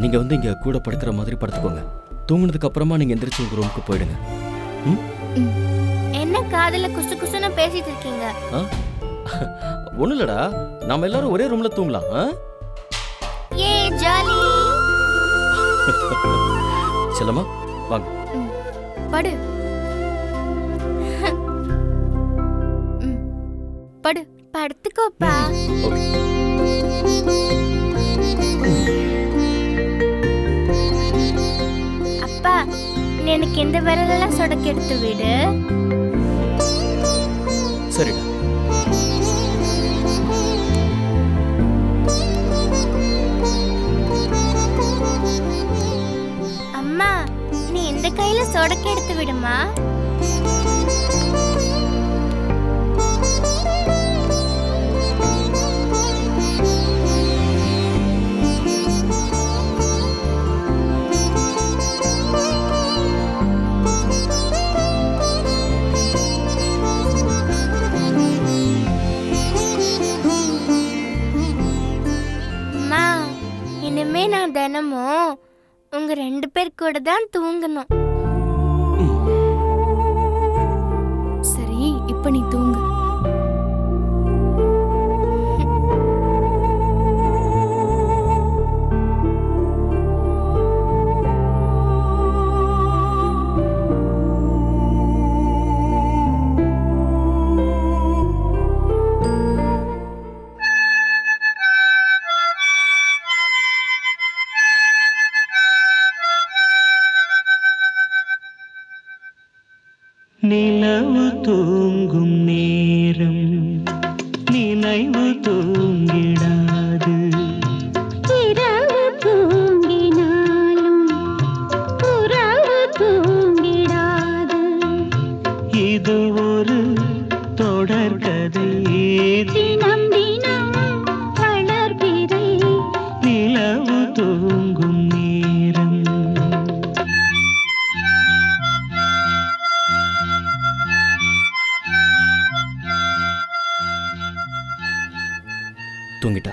நீங்க வந்து இங்க கூட படுக்கிற மாதிரி படுத்துக்கோங்க. தூங்குனதுக்கு அப்புறமா நீங்க எந்திரிச்சு உங்க ரூமுக்கு போயிடுங்க. என்ன காதுல குசு குசுன்னு பேசிட்டு இருக்கீங்க? ஒன்றும் இல்லடா. நாம எல்லாரும் ஒரே ரூம்ல தூங்கலாம். ஆ? ஏ ஜாலி. செல்லம்மா வாங்க. படு. ம், படு. படுத்துக்கோப்பா. ஓகே. நீ எனக்கு இந்த விரலெல்லாம் சொடக்கு எடுத்து விடு. சரிடா அம்மா நீ இந்த கையில சொடக்கு எடுத்து விடுமா? இனிமே நான் தினமும் உங்க ரெண்டு பேர் கூட தான் தூங்கணும். சரி இப்ப நீ தூங்கு. நிலவு தூங்கும் நேரம் நினைவு தூங்கிடாது. இரவு தூங்கினாலும் உறவு தூங்கிடாது. இது ஒரு தொடர்கதை தினம் தினம் வளர்பிறை. நிலவு தூங்கும் தூங்கிட்டா.